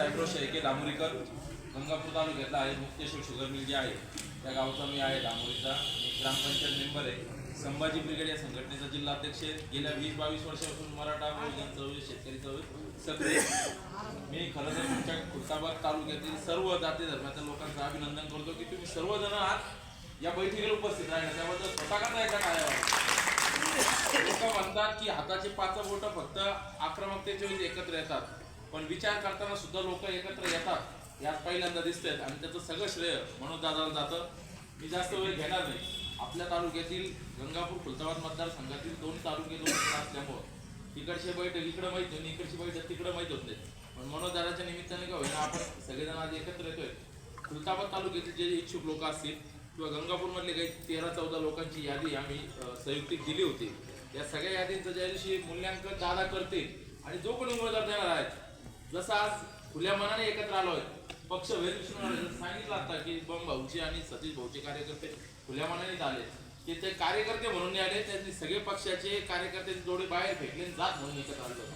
विखे दामोरीकर गंगापूर तालुक्यातला आहे. Mukteshwar sugar mill जे आहे त्या गावचा मी आहे दामोरीचा मी ग्रामपंचायत मेंबर आहे. संभाजी ब्रिगेड या संघटनेचा जिल्हा अध्यक्ष आहे. गेल्या वीस बावीस वर्षापासून मराठा बहुजन चळवळी शेतकरी चळवळी सक्रिय मी खरं तर तुमच्या खुलताबाद तालुक्यातील सर्व जाती धर्माच्या लोकांचं अभिनंदन करतो की तुम्ही सर्वजण आज या बैठकीला उपस्थित राहिला. त्याबद्दल स्वतः का जायचा काय लोक म्हणतात की हाताचे पाच बोट फक्त आक्रमकतेच्या वेळी एकत्र येतात. पण विचार करताना सुद्धा लोक एकत्र येतात. यात पहिल्यांदा दिसतात आणि त्याचं सगळं श्रेय मनोज दादाला जातं. मी जास्त वेळ घेणार नाही. आपल्या तालुक्यातील गंगापूर खुलताबाद मतदारसंघातील दोन तालुके दोन असल्यामुळं तिकडचे बैठक इकडं माहीत होईल इकडची बैठक तिकडं माहीत होत नाही. पण मनोज दादाच्या निमित्ताने काय होईना आपण सगळेजण आज एकत्र येतोय. खुलताबाद तालुक्यातील जे इच्छुक लोक असतील किंवा गंगापूरमधले काही तेरा चौदा लोकांची यादी आम्ही संयुक्तिक दिली होती. या सगळ्या यादींचं ज्या दिवशी मूल्यांकन दादा करतील आणि जो कोणी उमेदवार देणार आहेत जसं आज खुल्या मनाने एकत्र आलो आहे पक्ष वेरिफिकेशन सांगितलं आता की बम भाऊची आणि सतीश भाऊचे कार्यकर्ते खुल्या मनाने आले की ते कार्यकर्ते म्हणून आले त्यांनी सगळे पक्षाचे कार्यकर्ते जोडे बाहेर फेकले जात म्हणून एकत्र आलो.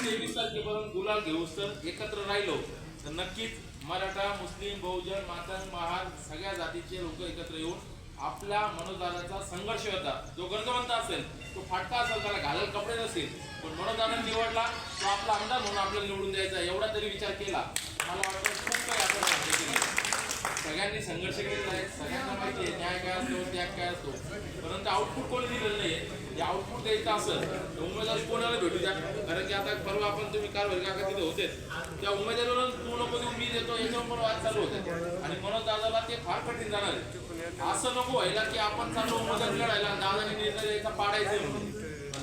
तेवीस तारखेपर्यंत गुलाल घेऊ तर एकत्र राहिलो. तर नक्कीच मराठा मुस्लिम बहुजन मातंग महार सगळ्या जातीचे लोक एकत्र येऊन आपल्या मनोदानाचा संघर्ष होता. जो गरजवंत असेल तो फाटका असेल त्याला घालायला कपडे नसेल पण मनोदान निवडला तो आपला आमदार म्हणून आपल्याला निवडून द्यायचा एवढा तरी विचार केला. मला वाटतं खूप काही आपण साध्य केलं. त्यांनी संघर्ष केलेला आहे सगळ्यांना माहिती आहे न्याय काय असतो त्याग काय असतो. परंतु आउटपुट कोणी दिलेलं नाही जे आउटपुट द्यायचं असेल तर उमेदवार कोणाला भेटू द्या? कारण की आता परवा आपण तुम्ही काल वर्ग काका तिथे होते. त्या उमेदवाराला तू नको देऊ मी देतो याच्यावर पण वाद चालू होते. आणि म्हणून दादाला ते फार कठीण जाणार आहे. असं नको व्हायला की आपण चाललो उमेदवार लढायला दादाने निर्णय द्यायचा पाडायचं म्हणून.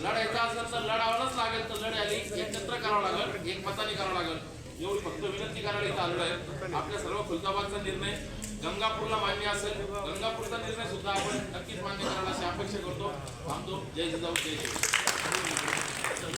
लढायचा असेल तर लढावंच लागेल तर लढायला एकत्र करावं लागेल एक मताने करावं लागेल. एवढी फक्त विनंती करायला इथं आलेलो आहे. आपल्या सर्व खुलताबादचा निर्णय गंगापूरला मान्य असेल. गंगापूरचा निर्णय सुद्धा आपण नक्कीच मान्य करायला अशी अपेक्षा करतो. थांबतो. जय जिजाऊ जय